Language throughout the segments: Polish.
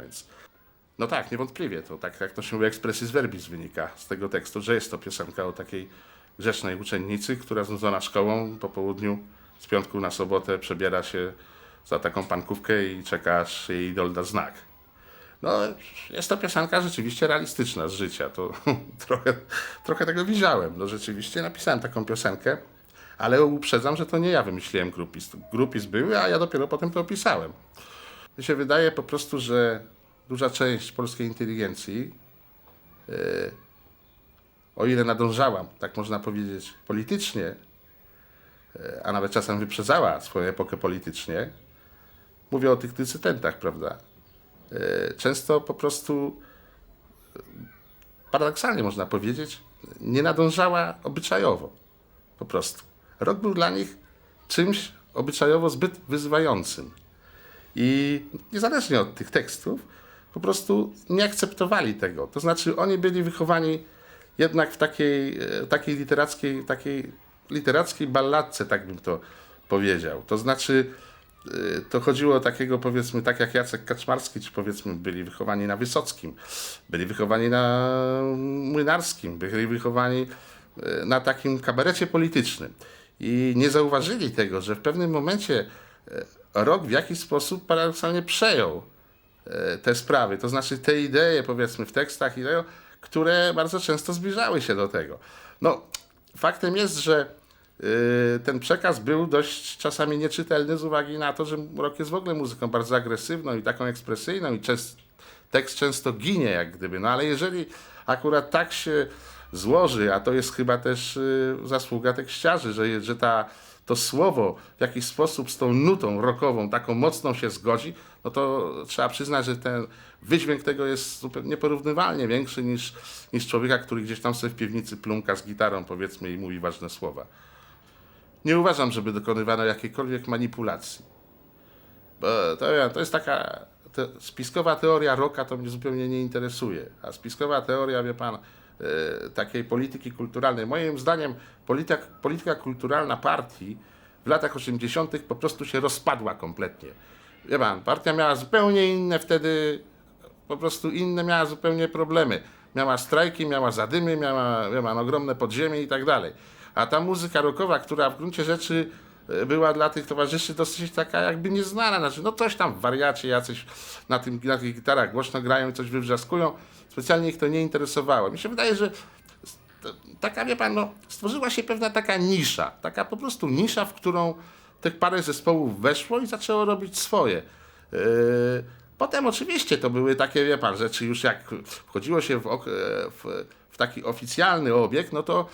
Więc, no tak, niewątpliwie to, tak jak to się mówi, expressis verbis wynika z tego tekstu, że jest to piosenka o takiej grzecznej uczennicy, która znudzona szkołą po południu z piątku na sobotę przebiera się za taką pankówkę i czeka, aż jej idol da znak. No, jest to piosenka rzeczywiście realistyczna z życia. To trochę, trochę tego widziałem. No, rzeczywiście napisałem taką piosenkę, ale uprzedzam, że to nie ja wymyśliłem grupis. Grupis były, a ja dopiero potem to opisałem. Mi się wydaje po prostu, że duża część polskiej inteligencji, e, o ile nadążała, tak można powiedzieć, politycznie, e, a nawet czasem wyprzedzała swoją epokę politycznie, mówię o tych decydentach, prawda? E, Często po prostu, paradoksalnie można powiedzieć, nie nadążała obyczajowo. Po prostu. Rok był dla nich czymś obyczajowo zbyt wyzywającym. I niezależnie od tych tekstów, po prostu nie akceptowali tego. To znaczy, oni byli wychowani jednak w takiej, e, takiej literackiej, takiej literackiej balladce, tak bym to powiedział. To znaczy, e, to chodziło o takiego, powiedzmy, tak jak Jacek Kaczmarski, czy powiedzmy, byli wychowani na Wysockim, byli wychowani na Młynarskim, byli wychowani e, na takim kabarecie politycznym. I nie zauważyli tego, że w pewnym momencie rok w jakiś sposób paradoksalnie przejął e, te sprawy, to znaczy te idee, powiedzmy, w tekstach, które bardzo często zbliżały się do tego. No, faktem jest, że y, ten przekaz był dość czasami nieczytelny z uwagi na to, że rok jest w ogóle muzyką bardzo agresywną i taką ekspresyjną i częst, tekst często ginie jak gdyby. No ale jeżeli akurat tak się złoży, a to jest chyba też y, zasługa tekściarzy, że, że ta, to słowo w jakiś sposób z tą nutą rockową taką mocną się zgodzi, no to trzeba przyznać, że ten wydźwięk tego jest zupełnie nieporównywalnie większy niż, niż człowieka, który gdzieś tam sobie w piwnicy plumka z gitarą powiedzmy i mówi ważne słowa. Nie uważam, żeby dokonywano jakiejkolwiek manipulacji. Bo to, to jest taka te, spiskowa teoria roka, to mnie zupełnie nie interesuje. A spiskowa teoria, wie pan, takiej polityki kulturalnej. Moim zdaniem polityka, polityka kulturalna partii w latach 80. po prostu się rozpadła kompletnie. Wie pan, partia miała zupełnie inne wtedy, po prostu inne miała zupełnie problemy. Miała strajki, miała zadymy, miała, wie pan, ogromne podziemie i tak dalej. A ta muzyka rockowa, która w gruncie rzeczy e, była dla tych towarzyszy dosyć taka jakby nieznana. Znaczy, no coś tam wariacie jacyś na, tym, na tych gitarach głośno grają coś wywrzaskują. Specjalnie ich to nie interesowało. Mi się wydaje, że taka, wie pan, no, stworzyła się pewna taka nisza. Taka po prostu nisza, w którą tych parę zespołów weszło i zaczęło robić swoje. Yy, Potem oczywiście to były takie, wie pan, rzeczy już jak wchodziło się w, e, w, w taki oficjalny obieg, no to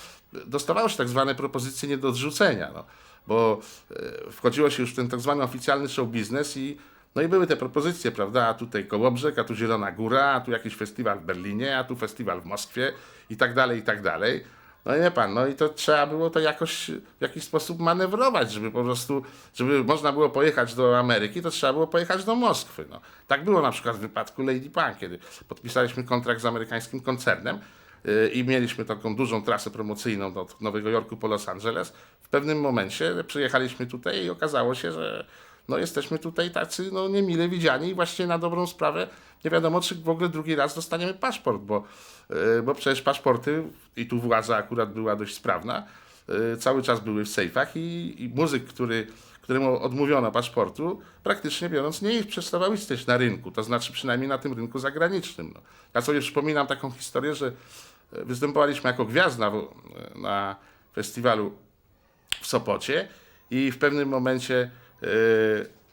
dostawało się tak zwane propozycje nie do odrzucenia, no, bo e, wchodziło się już w ten tak zwany oficjalny show biznes i no i były te propozycje, prawda, a tutaj Kołobrzeg, a tu Zielona Góra, a tu jakiś festiwal w Berlinie, a tu festiwal w Moskwie i tak dalej, i tak dalej. No i wie pan, no i to trzeba było to jakoś w jakiś sposób manewrować, żeby po prostu, żeby można było pojechać do Ameryki, to trzeba było pojechać do Moskwy. No. Tak było na przykład w wypadku Lady Punk, kiedy podpisaliśmy kontrakt z amerykańskim koncernem yy, i mieliśmy taką dużą trasę promocyjną od Nowego Jorku po Los Angeles. Pewnym momencie przyjechaliśmy tutaj i okazało się, że no jesteśmy tutaj tacy no, niemile widziani i właśnie na dobrą sprawę nie wiadomo, czy w ogóle drugi raz dostaniemy paszport, bo, yy, bo przecież paszporty, i tu władza akurat była dość sprawna, yy, cały czas były w sejfach i, i muzyk, który, któremu odmówiono paszportu, praktycznie biorąc nie przestawał istnieć na rynku, to znaczy przynajmniej na tym rynku zagranicznym. No. Ja sobie przypominam taką historię, że yy, występowaliśmy jako gwiazda na festiwalu w Sopocie i w pewnym momencie yy,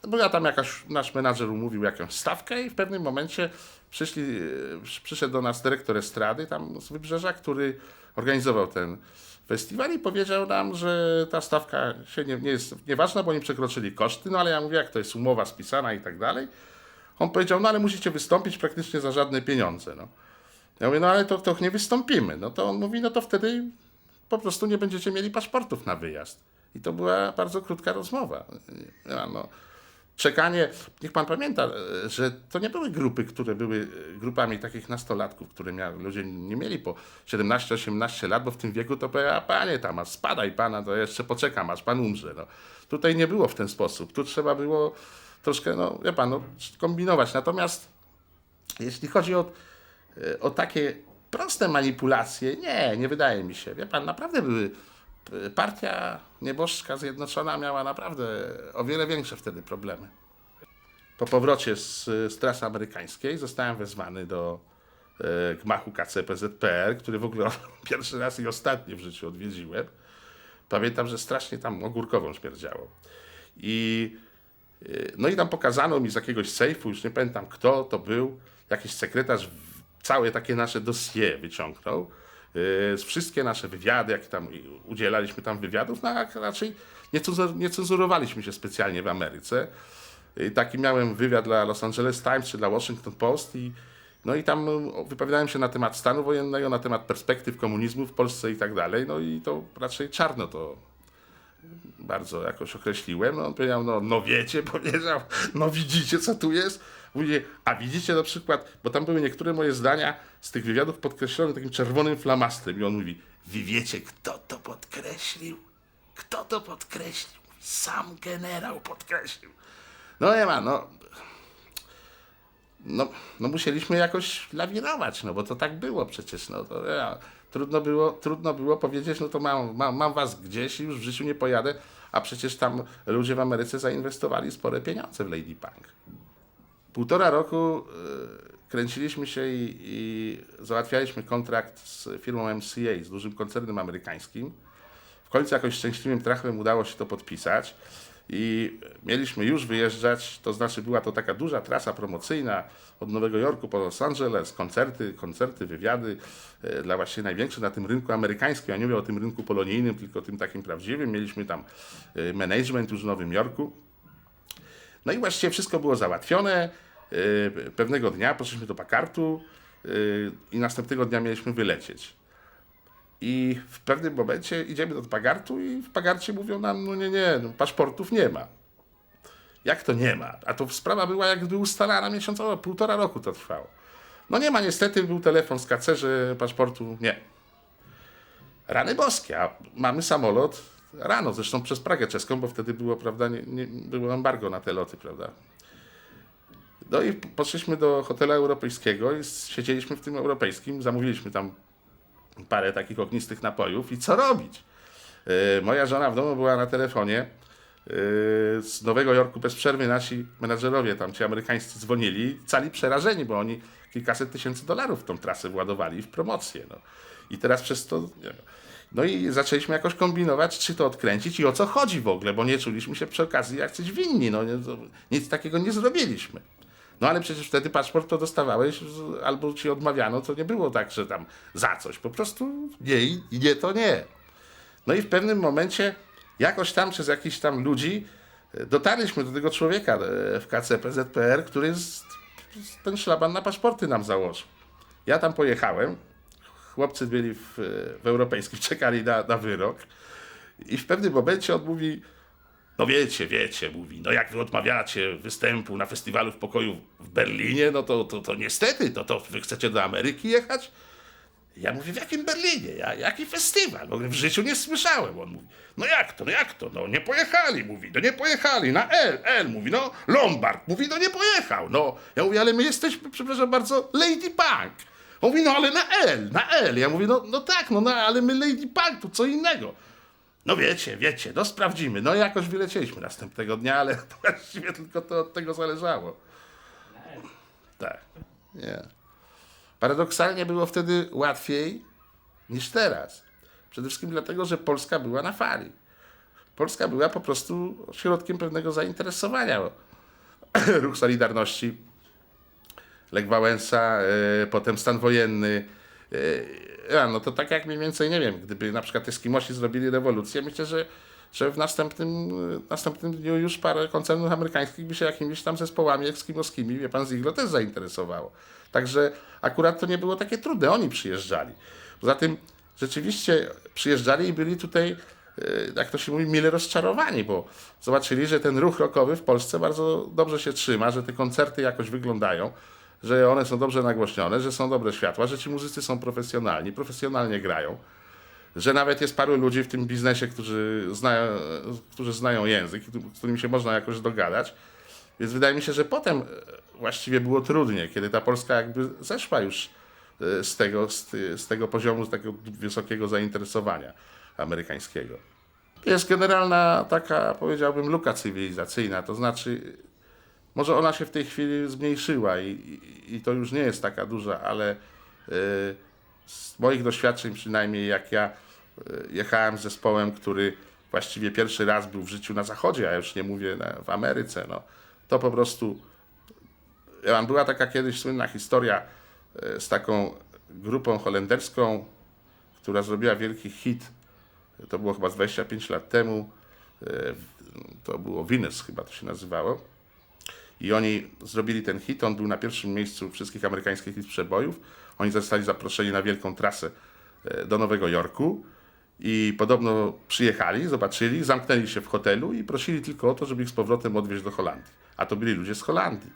była tam jakaś, nasz menadżer umówił jakąś stawkę i w pewnym momencie przyszli, yy, przy- przyszedł do nas dyrektor estrady tam z Wybrzeża, który organizował ten festiwal i powiedział nam, że ta stawka się nie, nie jest nieważna, bo oni przekroczyli koszty, no ale ja mówię, jak to jest umowa spisana i tak dalej. On powiedział, no ale musicie wystąpić praktycznie za żadne pieniądze. No. Ja mówię, no ale to, to nie wystąpimy. No to on mówi, no to wtedy po prostu nie będziecie mieli paszportów na wyjazd. I to była bardzo krótka rozmowa. No, czekanie, niech pan pamięta, że to nie były grupy, które były e, grupami takich nastolatków, które miał, ludzie nie mieli po 17-18 lat, bo w tym wieku to powiedział, a panie tam, a spadaj pana, to jeszcze poczekam, aż pan umrze. No. Tutaj nie było w ten sposób. Tu trzeba było troszkę, no wie pan, no, kombinować. Natomiast Jeśli chodzi o, e, o takie proste manipulacje, nie, nie wydaje mi się. Wie pan, naprawdę były. e, Partia nieboszczka zjednoczona miała naprawdę o wiele większe wtedy problemy. Po powrocie z, z trasy amerykańskiej zostałem wezwany do e, gmachu KCPZPR, który w ogóle pierwszy raz i ostatni w życiu odwiedziłem. Pamiętam, że strasznie tam ogórkową śmierdziało. I y, no i tam pokazano mi z jakiegoś sejfu, już nie pamiętam kto to był, jakiś sekretarz całe takie nasze dossier wyciągnął. y, wszystkie nasze wywiady, jakie tam udzielaliśmy tam wywiadów, no raczej nie, cenzur, nie cenzurowaliśmy się specjalnie w Ameryce. I taki miałem wywiad dla Los Angeles Times czy dla Washington Post i no i tam y, wypowiadałem się na temat stanu wojennego, na temat perspektyw komunizmu w Polsce i tak dalej. No i to raczej czarno to bardzo jakoś określiłem. No, on powiedział, no, no wiecie, powiedział, no widzicie, co tu jest. Mówię, a widzicie na przykład, bo tam były niektóre moje zdania z tych wywiadów podkreślone takim czerwonym flamastrem i on mówi, wy wiecie, kto to podkreślił? Kto to podkreślił? Sam generał podkreślił. No nie ma, no, no, no musieliśmy jakoś lawinować, no bo to tak było przecież, no to ja, trudno, było, trudno było powiedzieć, no to mam, mam, mam was gdzieś i już w życiu nie pojadę, a przecież tam ludzie w Ameryce zainwestowali spore pieniądze w Lady Punk. Półtora roku y, kręciliśmy się i, i załatwialiśmy kontrakt z firmą MCA, z dużym koncernem amerykańskim. W końcu jakoś szczęśliwym trafem udało się to podpisać i mieliśmy już wyjeżdżać, to znaczy była to taka duża trasa promocyjna od Nowego Jorku po Los Angeles, koncerty, koncerty, wywiady e, dla właśnie największych na tym rynku amerykańskim. Ja nie mówię o tym rynku polonijnym, tylko tym takim prawdziwym. Mieliśmy tam e, management już w Nowym Jorku. No i właściwie wszystko było załatwione. Yy, Pewnego dnia poszliśmy do Pakartu yy, i następnego dnia mieliśmy wylecieć. I w pewnym momencie idziemy do Pagartu i w Pagarcie mówią nam, no nie, nie, no, paszportów nie ma. Jak to nie ma? A to sprawa była jakby ustalana miesiącowo, półtora roku to trwało. No nie ma, niestety był telefon z KC, że paszportu nie. Rany boskie, a mamy samolot rano, zresztą przez Pragę czeską, bo wtedy było, prawda, nie, nie, było embargo na te loty, prawda. No i poszliśmy do hotelu europejskiego i siedzieliśmy w tym europejskim, zamówiliśmy tam parę takich ognistych napojów i co robić? Yy, moja żona w domu była na telefonie. Yy, z Nowego Jorku bez przerwy nasi menadżerowie tam, ci amerykańscy dzwonili, cali przerażeni, bo oni kilkaset tysięcy dolarów w tą trasę władowali w promocję. No. I teraz przez to... nie. No i zaczęliśmy jakoś kombinować, czy to odkręcić i o co chodzi w ogóle, bo nie czuliśmy się przy okazji jak coś winni. No, nic takiego nie zrobiliśmy. No ale przecież wtedy paszport to dostawałeś, albo ci odmawiano, to nie było tak, że tam za coś. Po prostu nie nie to nie. No i w pewnym momencie jakoś tam przez jakichś tam ludzi e, dotarliśmy do tego człowieka e, w KCP ZPR, który ten szlaban na paszporty nam założył. Ja tam pojechałem, chłopcy byli w, w europejskim, czekali na, na wyrok i w pewnym momencie on mówi, no wiecie, wiecie, mówi, no jak wy odmawiacie występu na festiwalu w pokoju w Berlinie, no to, to, to niestety, to, to wy chcecie do Ameryki jechać? Ja mówię, w jakim Berlinie? Ja, jaki festiwal? No, w życiu nie słyszałem. On mówi, no jak to, no jak to? No nie pojechali, mówi, no nie pojechali, na L, L, mówi, no Lombard, mówi, no nie pojechał, no. Ja mówię, ale my jesteśmy, przepraszam bardzo, Lady Punk. On mówi, no ale na L, na L. Ja mówię, no, no tak, no, no ale my Lady Punk, to co innego. No wiecie, wiecie, no sprawdzimy. No i jakoś wylecieliśmy następnego dnia, ale to właściwie tylko to od tego zależało. Tak, nie. Paradoksalnie było wtedy łatwiej niż teraz. Przede wszystkim dlatego, że Polska była na fali. Polska była po prostu środkiem pewnego zainteresowania. Ruch Solidarności, Lech Wałęsa, e, potem stan wojenny. E, a, no to tak jak mniej więcej, nie wiem, gdyby na przykład Eskimosi zrobili rewolucję, myślę, że, że w następnym, następnym dniu już parę koncernów amerykańskich by się jakimiś tam zespołami eskimoskimi, wie pan, z Iglo też zainteresowało. Także akurat to nie było takie trudne, oni przyjeżdżali. Poza tym rzeczywiście przyjeżdżali i byli tutaj, e, jak to się mówi, mile rozczarowani, bo zobaczyli, że ten ruch rockowy w Polsce bardzo dobrze się trzyma, że te koncerty jakoś wyglądają, że one są dobrze nagłośnione, że są dobre światła, że ci muzycy są profesjonalni, profesjonalnie grają, że nawet jest paru ludzi w tym biznesie, którzy znają, którzy znają język, z którymi się można jakoś dogadać. Więc wydaje mi się, że potem e, właściwie było trudniej, kiedy ta Polska jakby zeszła już e, z tego, z, z tego poziomu, z tego wysokiego zainteresowania amerykańskiego. Jest generalna taka, powiedziałbym, luka cywilizacyjna, to znaczy może ona się w tej chwili zmniejszyła i, i, i to już nie jest taka duża, ale y, z moich doświadczeń przynajmniej jak ja y, jechałem z zespołem, który właściwie pierwszy raz był w życiu na zachodzie, a już nie mówię na, w Ameryce, no, to po prostu była taka kiedyś słynna historia y, z taką grupą holenderską, która zrobiła wielki hit. To było chyba z 25 lat temu. To było Venus chyba to się nazywało. I oni zrobili ten hit, on był na pierwszym miejscu wszystkich amerykańskich list przebojów. Oni zostali zaproszeni na wielką trasę e, do Nowego Jorku i podobno przyjechali, zobaczyli, zamknęli się w hotelu i prosili tylko o to, żeby ich z powrotem odwieźć do Holandii. A to byli ludzie z Holandii.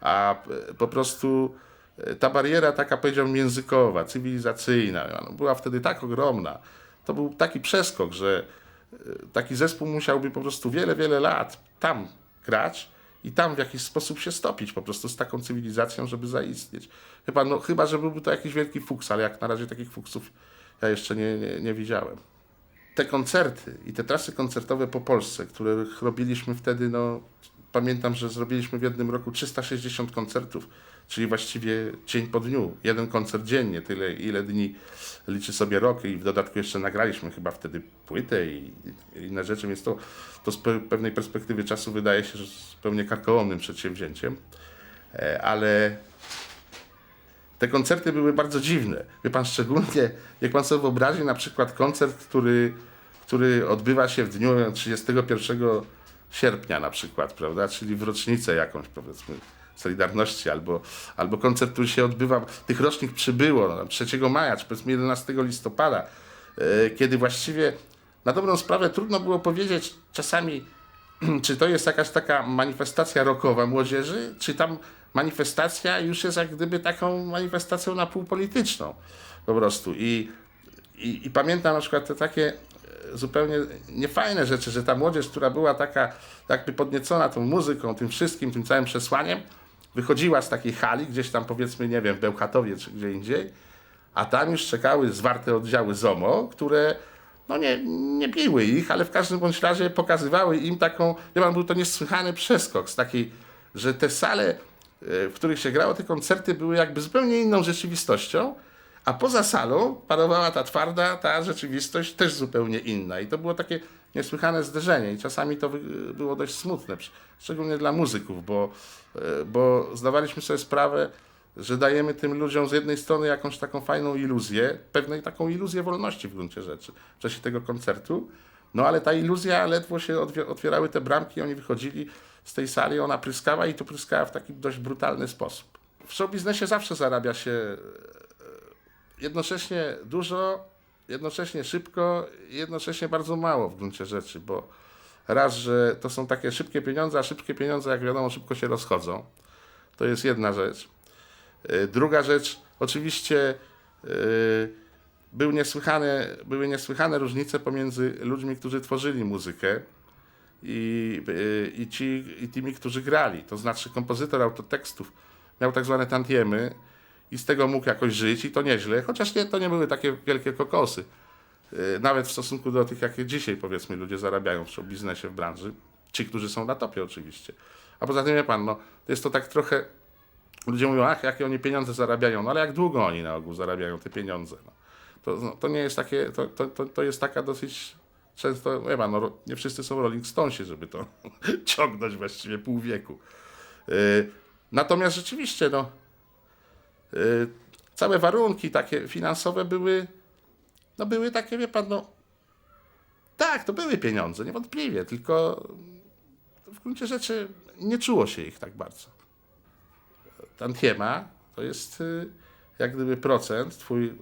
A e, po prostu e, ta bariera taka, powiedziałbym, językowa, cywilizacyjna, no, była wtedy tak ogromna. To był taki przeskok, że taki zespół musiałby po prostu wiele, wiele lat tam grać i tam w jakiś sposób się stopić po prostu z taką cywilizacją, żeby zaistnieć. Chyba, no, chyba że byłby to jakiś wielki fuks, ale jak na razie takich fuksów ja jeszcze nie, nie, nie widziałem. Te koncerty i te trasy koncertowe po Polsce, których robiliśmy wtedy, no pamiętam, że zrobiliśmy w jednym roku 360 koncertów, czyli właściwie dzień po dniu, jeden koncert dziennie, tyle ile dni liczy sobie rok i w dodatku jeszcze nagraliśmy chyba wtedy płytę i, i inne rzeczy, więc to, to z pe- pewnej perspektywy czasu wydaje się, że zupełnie karkołomnym przedsięwzięciem, E, ale te koncerty były bardzo dziwne. Wie pan, szczególnie jak pan sobie wyobrazi na przykład koncert, który, który odbywa się w dniu 31 sierpnia na przykład, prawda, czyli w rocznicę jakąś powiedzmy Solidarności, albo, albo koncert, który się odbywa, tych rocznik przybyło, no, 3 maja, czy powiedzmy 11 listopada, e, kiedy właściwie na dobrą sprawę trudno było powiedzieć czasami, czy to jest jakaś taka manifestacja rockowa młodzieży, czy tam manifestacja już jest jak gdyby taką manifestacją na pół polityczną po prostu. I, i, i pamiętam na przykład te takie e, zupełnie niefajne rzeczy, że ta młodzież, która była taka jakby podniecona tą muzyką, tym wszystkim, tym całym przesłaniem, wychodziła z takiej hali, gdzieś tam powiedzmy, nie wiem, w Bełchatowie czy gdzie indziej, a tam już czekały zwarte oddziały ZOMO, które no nie, nie biły ich, ale w każdym bądź razie pokazywały im taką, pan, był to niesłychany przeskok z takiej, że te sale, e, w których się grało, te koncerty były jakby zupełnie inną rzeczywistością, a poza salą panowała ta twarda, ta rzeczywistość też zupełnie inna. I to było takie niesłychane zderzenie i czasami to było dość smutne, szczególnie dla muzyków, bo, e, bo zdawaliśmy sobie sprawę, że dajemy tym ludziom z jednej strony jakąś taką fajną iluzję, pewnej taką iluzję wolności w gruncie rzeczy w czasie tego koncertu, no ale ta iluzja ledwo się otwierały te bramki, oni wychodzili z tej sali, ona pryskała i to pryskała w taki dość brutalny sposób. W show biznesie zawsze zarabia się jednocześnie dużo, jednocześnie szybko jednocześnie bardzo mało w gruncie rzeczy, bo raz, że to są takie szybkie pieniądze, a szybkie pieniądze, jak wiadomo, szybko się rozchodzą. To jest jedna rzecz. Y, Druga rzecz, oczywiście y, był niesłychane, były niesłychane różnice pomiędzy ludźmi, którzy tworzyli muzykę i, y, i, ci, i tymi, którzy grali. To znaczy kompozytor autotekstów miał tak zwane tantiemy i z tego mógł jakoś żyć i to nieźle, chociaż nie, to nie były takie wielkie kokosy. Y, Nawet w stosunku do tych, jakie dzisiaj powiedzmy ludzie zarabiają w biznesie, w branży. Ci, którzy są na topie oczywiście. A poza tym, wie pan, no, to jest to tak trochę Ludzie mówią, ach, jakie oni pieniądze zarabiają, no ale jak długo oni na ogół zarabiają te pieniądze? No. To, no, to nie jest takie, to, to, to, to jest taka dosyć często, wie pan, no, nie wszyscy są Rolling Stonesi, żeby to ciągnąć właściwie pół wieku. Yy, natomiast rzeczywiście, no, całe warunki takie finansowe były, no były takie, wie pan, no, tak, to były pieniądze, niewątpliwie, tylko w gruncie rzeczy nie czuło się ich tak bardzo tantiema to jest y, jak gdyby procent twój,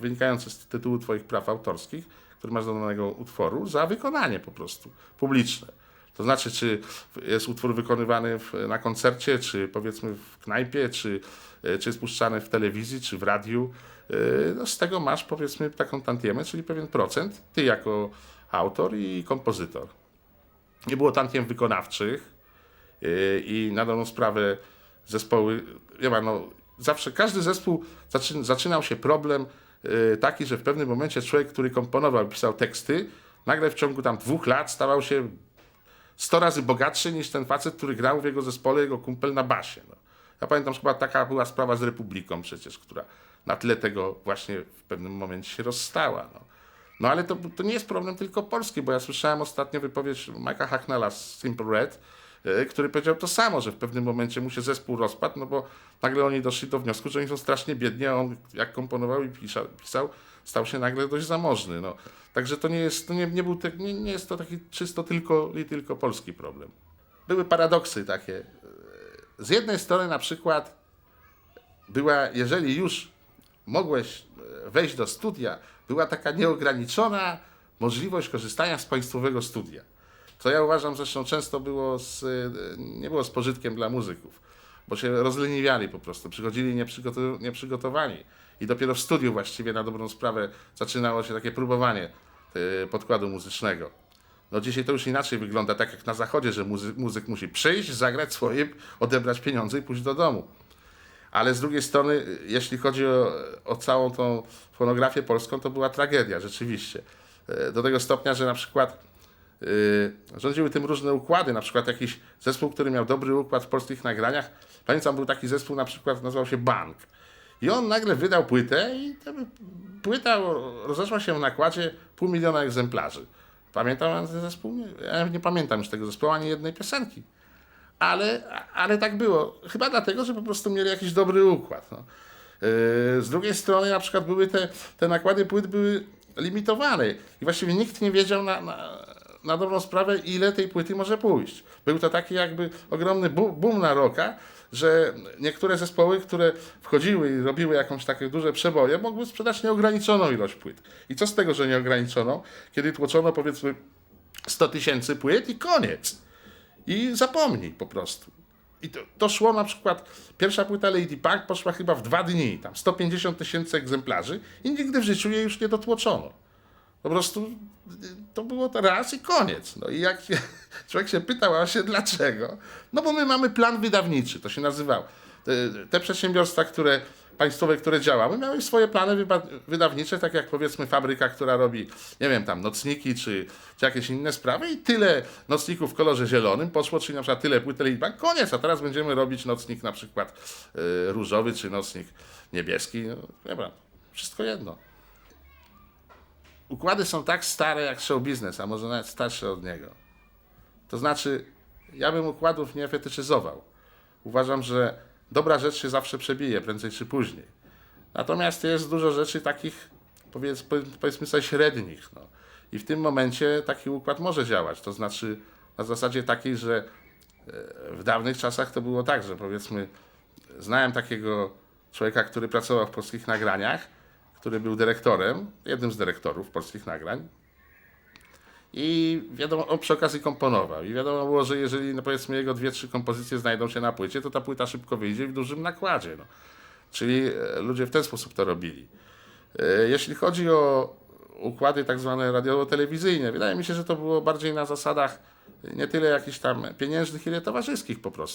wynikający z tytułu twoich praw autorskich, który masz do danego utworu, za wykonanie po prostu publiczne. To znaczy, czy jest utwór wykonywany w, na koncercie, czy powiedzmy w knajpie, czy, y, czy jest puszczany w telewizji, czy w radiu. y, No z tego masz powiedzmy taką tantiemę, czyli pewien procent, ty jako autor i kompozytor. Nie było tantiem wykonawczych, Yy, I na dobrą sprawę zespoły, nie ma, no, zawsze każdy zespół zaczyn, zaczynał się problem taki, że w pewnym momencie człowiek, który komponował, pisał teksty, nagle w ciągu tam dwóch lat stawał się 100 razy bogatszy niż ten facet, który grał w jego zespole, jego kumpel na basie. No. Ja pamiętam, że chyba taka była sprawa z Republiką przecież, która na tle tego właśnie w pewnym momencie się rozstała. No, no ale to, to nie jest problem tylko polski, bo ja słyszałem ostatnio wypowiedź Mike'a Hacknella z Simple Red, e, który powiedział to samo, że w pewnym momencie mu się zespół rozpadł, no bo nagle oni doszli do wniosku, że oni są strasznie biedni, a on jak komponował i pisał, pisał stał się nagle dość zamożny. No. Także to nie jest, to nie, nie, był te, nie, nie jest to taki czysto tylko i tylko polski problem. Były paradoksy takie. Z jednej strony na przykład była, jeżeli już mogłeś e, wejść do studia, była taka nieograniczona możliwość korzystania z państwowego studia. Co ja uważam zresztą często było z, e, nie było z pożytkiem dla muzyków, bo się rozleniwiali po prostu, przychodzili nieprzygotu- nieprzygotowani i dopiero w studiu właściwie na dobrą sprawę zaczynało się takie próbowanie e, podkładu muzycznego. No dzisiaj to już inaczej wygląda, tak jak na zachodzie, że muzy- muzyk musi przyjść, zagrać swoje, odebrać pieniądze i pójść do domu. Ale z drugiej strony, jeśli chodzi o, o całą tą fonografię polską, to była tragedia, rzeczywiście. E, Do tego stopnia, że na przykład rządziły tym różne układy, na przykład jakiś zespół, który miał dobry układ w polskich nagraniach. Pamiętam, był taki zespół, na przykład nazywał się Bank. I on nagle wydał płytę i ta płyta rozeszła się w nakładzie pół miliona egzemplarzy. Pamiętam ten zespół? Ja nie pamiętam już tego zespołu, ani jednej piosenki. Ale, ale tak było. Chyba dlatego, że po prostu mieli jakiś dobry układ. No. Yy, Z drugiej strony na przykład były te, te nakłady płyt były limitowane i właściwie nikt nie wiedział na, na, na dobrą sprawę, ile tej płyty może pójść. Był to taki jakby ogromny boom na roka, że niektóre zespoły, które wchodziły i robiły jakąś takie duże przeboje, mogły sprzedać nieograniczoną ilość płyt. I co z tego, że nieograniczoną, kiedy tłoczono powiedzmy 100 tysięcy płyt i koniec. I zapomnij po prostu. I to, to szło na przykład, pierwsza płyta Lady Punk poszła chyba w dwa dni, tam 150 tysięcy egzemplarzy i nigdy w życiu jej już nie dotłoczono. Po prostu to było to raz i koniec. No i jak się, człowiek się pytał a się dlaczego, no bo my mamy plan wydawniczy, to się nazywało. Te, te przedsiębiorstwa, które państwowe, które działały, miały swoje plany wydawnicze, tak jak powiedzmy fabryka, która robi, nie wiem, tam nocniki czy, czy jakieś inne sprawy i tyle nocników w kolorze zielonym poszło, czyli na przykład tyle płyt Lady Punk, koniec, a teraz będziemy robić nocnik na przykład y, różowy czy nocnik niebieski, no, nie wiem, wszystko jedno układy są tak stare jak show biznes, a może nawet starsze od niego. To znaczy, ja bym układów nie fetyszyzował. Uważam, że dobra rzecz się zawsze przebije, prędzej czy później. Natomiast jest dużo rzeczy takich, powiedz, powiedzmy sobie, średnich. No. I w tym momencie taki układ może działać. To znaczy, na zasadzie takiej, że e, w dawnych czasach to było tak, że powiedzmy, znałem takiego człowieka, który pracował w polskich nagraniach, który był dyrektorem, jednym z dyrektorów polskich nagrań. I wiadomo, on przy okazji komponował. I wiadomo było, że jeżeli no powiedzmy jego dwie, trzy kompozycje znajdą się na płycie, to ta płyta szybko wyjdzie w dużym nakładzie. No. Czyli e, ludzie w ten sposób to robili. E, Jeśli chodzi o układy tak zwane radiowo-telewizyjne, wydaje mi się, że to było bardziej na zasadach nie tyle jakichś tam pieniężnych, ile towarzyskich po prostu.